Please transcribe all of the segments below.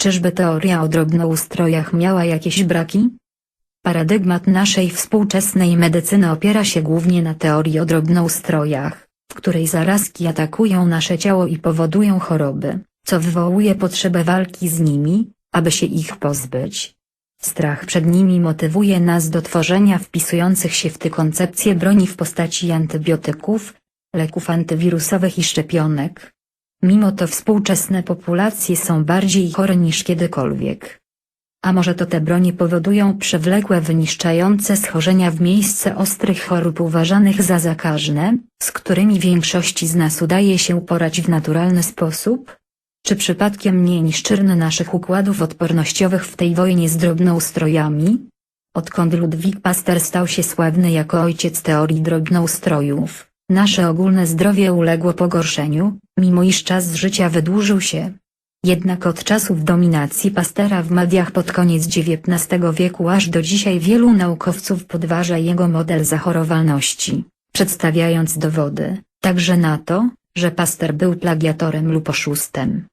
Czyżby teoria o drobnoustrojach miała jakieś braki? Paradygmat naszej współczesnej medycyny opiera się głównie na teorii o drobnoustrojach, w której zarazki atakują nasze ciało i powodują choroby, co wywołuje potrzebę walki z nimi, aby się ich pozbyć. Strach przed nimi motywuje nas do tworzenia wpisujących się w tę koncepcję broni w postaci antybiotyków, leków antywirusowych i szczepionek. Mimo to współczesne populacje są bardziej chore niż kiedykolwiek. A może to te broni powodują przewlekłe wyniszczające schorzenia w miejsce ostrych chorób uważanych za zakaźne, z którymi większości z nas udaje się uporać w naturalny sposób? Czy przypadkiem nie niszczyrny naszych układów odpornościowych w tej wojnie z drobnoustrojami? Odkąd Ludwik Pasteur stał się sławny jako ojciec teorii drobnoustrojów, nasze ogólne zdrowie uległo pogorszeniu, mimo iż czas życia wydłużył się. Jednak od czasów dominacji Pastera w mediach pod koniec XIX wieku aż do dzisiaj wielu naukowców podważa jego model zachorowalności, przedstawiając dowody, także na to, że Paster był plagiatorem lub oszustem.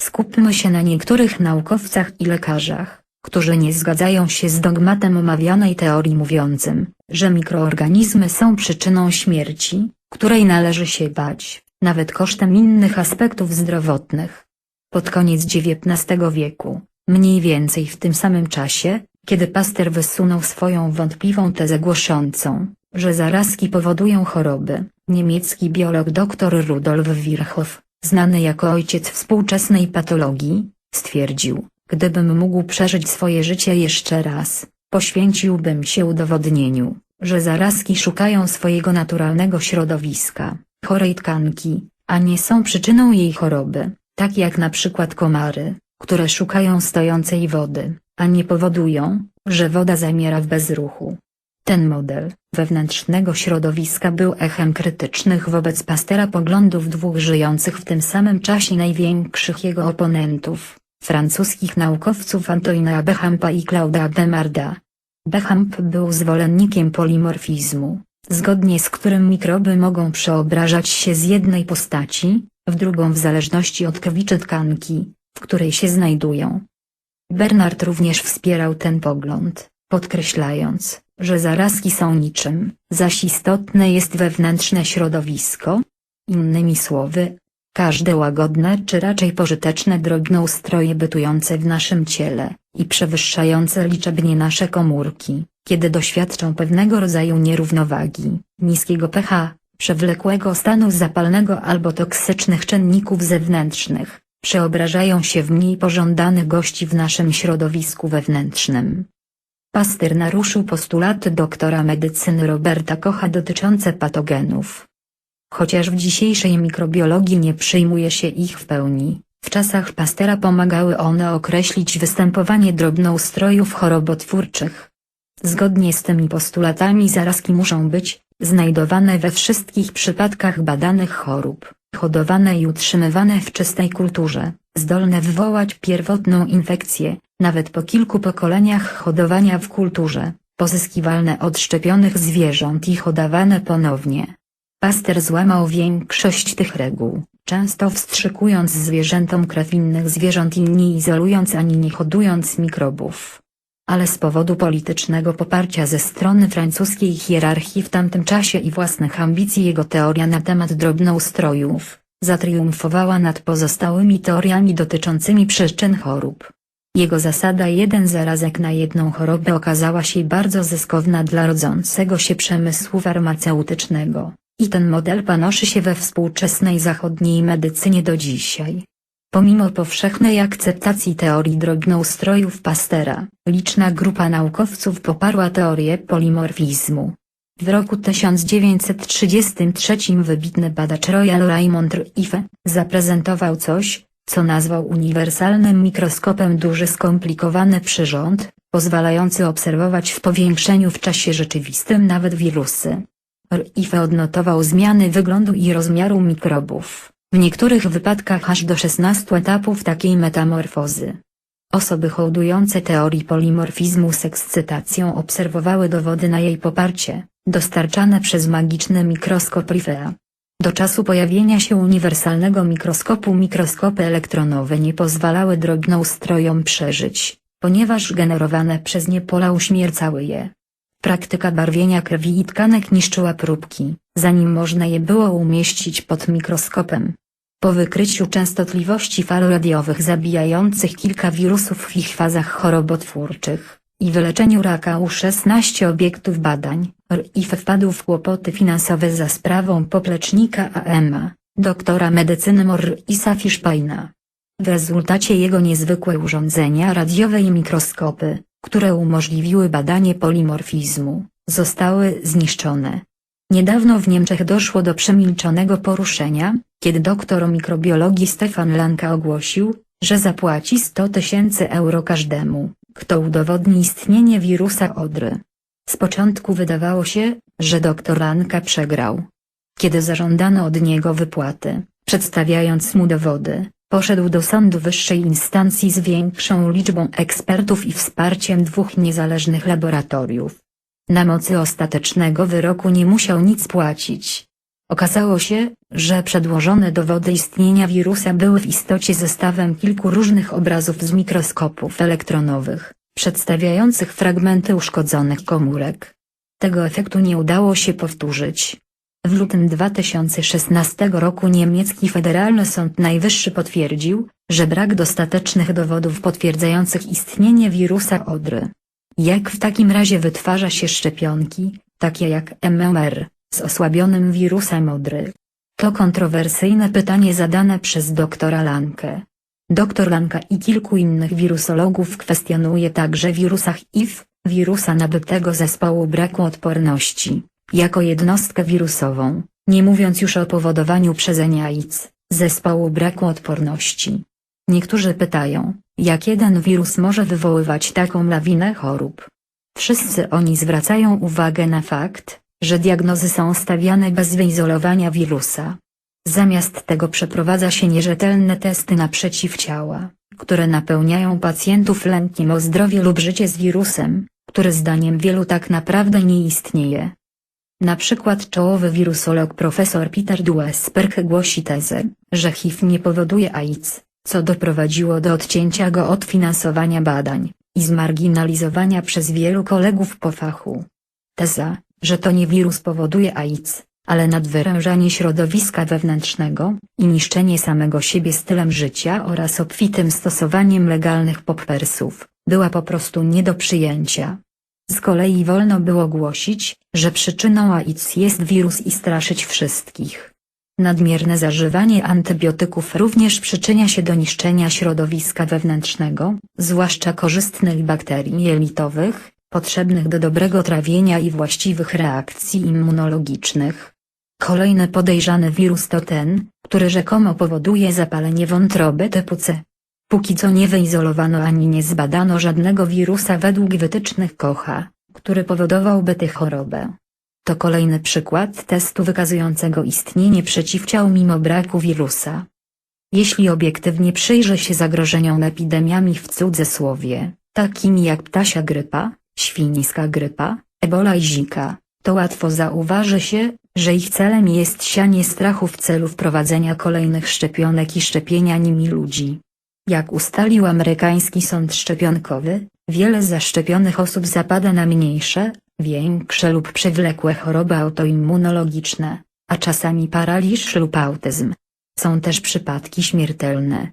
Skupmy się na niektórych naukowcach i lekarzach, którzy nie zgadzają się z dogmatem omawianej teorii mówiącym, że mikroorganizmy są przyczyną śmierci, której należy się bać, nawet kosztem innych aspektów zdrowotnych. Pod koniec XIX wieku, mniej więcej w tym samym czasie, kiedy Paster wysunął swoją wątpliwą tezę głoszącą, że zarazki powodują choroby, niemiecki biolog dr Rudolf Virchow, znany jako ojciec współczesnej patologii, stwierdził, gdybym mógł przeżyć swoje życie jeszcze raz, poświęciłbym się udowodnieniu, że zarazki szukają swojego naturalnego środowiska, chorej tkanki, a nie są przyczyną jej choroby, tak jak na przykład komary, które szukają stojącej wody, a nie powodują, że woda zamiera w bezruchu. Ten model wewnętrznego środowiska był echem krytycznych wobec Pastera poglądów dwóch żyjących w tym samym czasie największych jego oponentów, francuskich naukowców Antoina Bechampa i Claude'a Demarda. Bechamp był zwolennikiem polimorfizmu, zgodnie z którym mikroby mogą przeobrażać się z jednej postaci, w drugą w zależności od krwi tkanki, w której się znajdują. Bernard również wspierał ten pogląd, podkreślając, że zarazki są niczym, zaś istotne jest wewnętrzne środowisko. Innymi słowy, każde łagodne czy raczej pożyteczne drobnoustroje bytujące w naszym ciele, i przewyższające liczebnie nasze komórki, kiedy doświadczą pewnego rodzaju nierównowagi, niskiego pH, przewlekłego stanu zapalnego albo toksycznych czynników zewnętrznych, przeobrażają się w mniej pożądanych gości w naszym środowisku wewnętrznym. Paster naruszył postulaty doktora medycyny Roberta Kocha dotyczące patogenów. Chociaż w dzisiejszej mikrobiologii nie przyjmuje się ich w pełni, w czasach Pastera pomagały one określić występowanie drobnoustrojów chorobotwórczych. Zgodnie z tymi postulatami zarazki muszą być znajdowane we wszystkich przypadkach badanych chorób, hodowane i utrzymywane w czystej kulturze, zdolne wywołać pierwotną infekcję, nawet po kilku pokoleniach hodowania w kulturze, pozyskiwalne od szczepionych zwierząt i hodowane ponownie. Paster złamał większość tych reguł, często wstrzykując zwierzętom krew innych zwierząt i nie izolując ani nie hodując mikrobów. Ale z powodu politycznego poparcia ze strony francuskiej hierarchii w tamtym czasie i własnych ambicji jego teoria na temat drobnoustrojów, zatriumfowała nad pozostałymi teoriami dotyczącymi przyczyn chorób. Jego zasada jeden zarazek na jedną chorobę okazała się bardzo zyskowna dla rodzącego się przemysłu farmaceutycznego, i ten model panoszy się we współczesnej zachodniej medycynie do dzisiaj. Pomimo powszechnej akceptacji teorii drobnoustrojów Pastera, liczna grupa naukowców poparła teorię polimorfizmu. W roku 1933 wybitny badacz Royal Raymond Rife zaprezentował coś, co nazwał uniwersalnym mikroskopem duży skomplikowany przyrząd, pozwalający obserwować w powiększeniu w czasie rzeczywistym nawet wirusy. Rife odnotował zmiany wyglądu i rozmiaru mikrobów, w niektórych wypadkach aż do 16 etapów takiej metamorfozy. Osoby hołdujące teorii polimorfizmu z ekscytacją obserwowały dowody na jej poparcie, dostarczane przez magiczny mikroskop Riffea. Do czasu pojawienia się uniwersalnego mikroskopu mikroskopy elektronowe nie pozwalały drobnoustrojom przeżyć, ponieważ generowane przez nie pola uśmiercały je. Praktyka barwienia krwi i tkanek niszczyła próbki, zanim można je było umieścić pod mikroskopem. Po wykryciu częstotliwości fal radiowych zabijających kilka wirusów w ich fazach chorobotwórczych i wyleczeniu raka u 16 obiektów badań, RIF wpadł w kłopoty finansowe za sprawą poplecznika AMA, doktora medycyny Morisa Fishpaina. W rezultacie jego niezwykłe urządzenia radiowe i mikroskopy, które umożliwiły badanie polimorfizmu, zostały zniszczone. Niedawno w Niemczech doszło do przemilczonego poruszenia, kiedy doktor mikrobiologii Stefan Lanka ogłosił, że zapłaci 100 tysięcy euro każdemu, kto udowodni istnienie wirusa odry. Z początku wydawało się, że doktor Lanka przegrał. Kiedy zażądano od niego wypłaty, przedstawiając mu dowody, poszedł do sądu wyższej instancji z większą liczbą ekspertów i wsparciem dwóch niezależnych laboratoriów. Na mocy ostatecznego wyroku nie musiał nic płacić. Okazało się, że przedłożone dowody istnienia wirusa były w istocie zestawem kilku różnych obrazów z mikroskopów elektronowych, przedstawiających fragmenty uszkodzonych komórek. Tego efektu nie udało się powtórzyć. W lutym 2016 roku niemiecki Federalny Sąd Najwyższy potwierdził, że brak dostatecznych dowodów potwierdzających istnienie wirusa odry. Jak w takim razie wytwarza się szczepionki, takie jak MMR, z osłabionym wirusem odry? To kontrowersyjne pytanie zadane przez doktora Lankę. Doktor Lanka i kilku innych wirusologów kwestionuje także wirusach IF, wirusa nabytego zespołu braku odporności, jako jednostkę wirusową, nie mówiąc już o powodowaniu przezenia AIDS, zespołu braku odporności. Niektórzy pytają, jak jeden wirus może wywoływać taką lawinę chorób. Wszyscy oni zwracają uwagę na fakt, że diagnozy są stawiane bez wyizolowania wirusa. Zamiast tego przeprowadza się nierzetelne testy na przeciwciała, które napełniają pacjentów lękiem o zdrowie lub życie z wirusem, który zdaniem wielu tak naprawdę nie istnieje. Na przykład czołowy wirusolog profesor Peter Duesberg głosi tezę, że HIV nie powoduje AIDS, co doprowadziło do odcięcia go od finansowania badań i zmarginalizowania przez wielu kolegów po fachu. Teza, że to nie wirus powoduje AIDS, ale nadwyrężanie środowiska wewnętrznego i niszczenie samego siebie stylem życia oraz obfitym stosowaniem legalnych poppersów, była po prostu nie do przyjęcia. Z kolei wolno było głosić, że przyczyną AIDS jest wirus i straszyć wszystkich. Nadmierne zażywanie antybiotyków również przyczynia się do niszczenia środowiska wewnętrznego, zwłaszcza korzystnych bakterii jelitowych, potrzebnych do dobrego trawienia i właściwych reakcji immunologicznych. Kolejny podejrzany wirus to ten, który rzekomo powoduje zapalenie wątroby typu C. Póki co nie wyizolowano ani nie zbadano żadnego wirusa według wytycznych Kocha, który powodowałby tę chorobę. To kolejny przykład testu wykazującego istnienie przeciwciał mimo braku wirusa. Jeśli obiektywnie przyjrzy się zagrożeniom epidemiami w cudzysłowie, takimi jak ptasia grypa, świńska grypa, ebola i zika, to łatwo zauważy się, że ich celem jest sianie strachu w celu wprowadzenia kolejnych szczepionek i szczepienia nimi ludzi. Jak ustalił amerykański sąd szczepionkowy, wiele zaszczepionych osób zapada na mniejsze, większe lub przewlekłe choroby autoimmunologiczne, a czasami paraliż lub autyzm. Są też przypadki śmiertelne.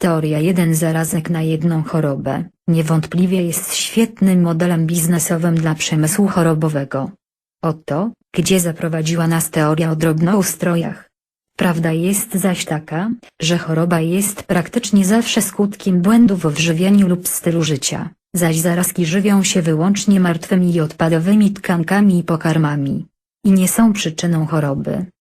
Teoria jeden zarazek na jedną chorobę, niewątpliwie jest świetnym modelem biznesowym dla przemysłu chorobowego. Oto, gdzie zaprowadziła nas teoria o drobnoustrojach. Prawda jest zaś taka, że choroba jest praktycznie zawsze skutkiem błędów w żywieniu lub stylu życia, zaś zarazki żywią się wyłącznie martwymi i odpadowymi tkankami i pokarmami. I nie są przyczyną choroby.